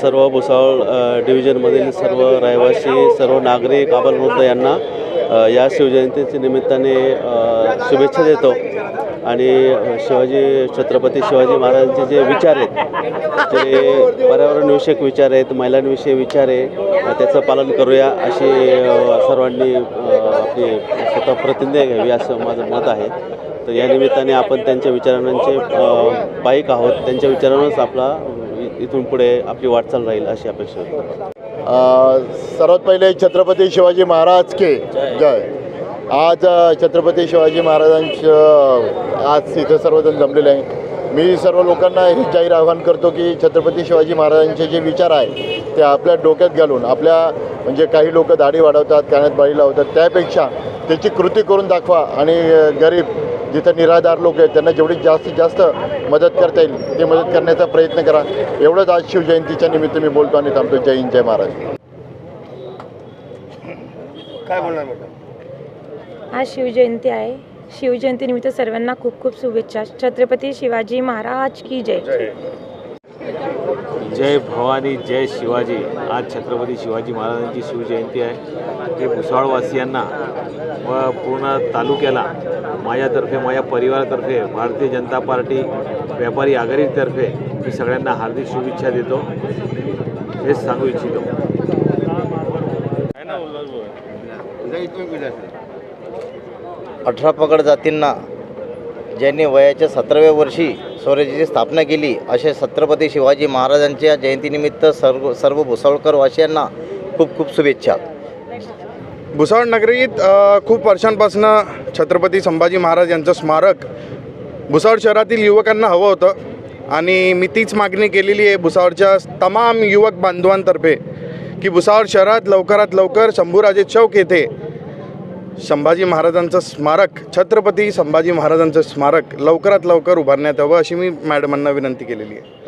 सर्व भुसावळ डिव्हिजनमधील सर्व रहिवासी सर्व नागरिक आबालवृद्ध यांना या शिवजयंतीच्या निमित्ताने शुभेच्छा देतो. आणि शिवाजी छत्रपती शिवाजी महाराजांचे जे विचार आहेत ते पर्यावरणविषयक विचार आहेत महिलांविषयी विचार आहे त्याचं पालन करूया अशी सर्वांनी आपली स्वतः प्रतिज्ञा घ्यावी असं माझं मत आहे. तर या निमित्ताने आपण त्यांच्या विचारांचे बाईक पाईक आहोत. त्यांच्या विचारांवरच आपला इथून पुढे आपली वाटचाल राहील अशी अपेक्षा अ, सर्वात पहिले छत्रपती शिवाजी महाराज के जय. आज छत्रपती शिवाजी महाराजांचं आज इथं सर्वजण जमलेले आहे मी सर्व लोकांना हे जाहीर आवाहन करतो की छत्रपती शिवाजी महाराजांचे जे विचार आहे ते आपल्या डोक्यात घालून आपल्या म्हणजे काही लोक दाढी वाढवतात कानात बाळी लावतात त्यापेक्षा त्याची कृती करून दाखवा. आणि गरीब जिथं निराधार लोक आहेत त्यांना जेवढी जास्तीत जास्त मदत करता येईल. ते मदत करण्याचा प्रयत्न करा. एवढंच आज शिवजयंतीच्या निमित्त मी बोलतो आणि थांबतो. जय हिंद जय महाराज. काय बोलणार मॅडम? आज शिवजयंती आहे. शिवजयंतीनिमित्त सर्वांना खूप खूप शुभेच्छा. छत्रपती शिवाजी महाराज की जय. जय भवानी जय शिवाजी. आज छत्रपती शिवाजी महाराजांची शिवजयंती आहे. हे भुसावळवासियांना व पूर्ण तालुक्याला माझ्यातर्फे माझ्या परिवारातर्फे भारतीय जनता पार्टी व्यापारी आघाडीतर्फे मी सगळ्यांना हार्दिक शुभेच्छा देतो. हेच सांगू इच्छितो. अठरा पगड जातींना ज्यांनी वयाच्या सतराव्या वर्षी स्वराज्याची स्थापना केली असे छत्रपती शिवाजी महाराजांच्या जयंतीनिमित्त सर्व सर्व भुसावळकर वासियांना खूप खूप शुभेच्छा. भुसावळ नगरीत खूप वर्षांपासून छत्रपती संभाजी महाराज यांचं स्मारक भुसावळ शहरातील युवकांना हवं होतं आणि मी तीच मागणी केलेली आहे भुसावळच्या तमाम युवक बांधवांतर्फे की भुसावळ शहरात लवकरात लवकर शंभूराजे चौक येथे संभाजी महाराजांचं स्मारक छत्रपती संभाजी महाराजांचं स्मारक लवकरात लवकर उभारण्यात यावं अशी मी मॅडमांना विनंती केलेली आहे.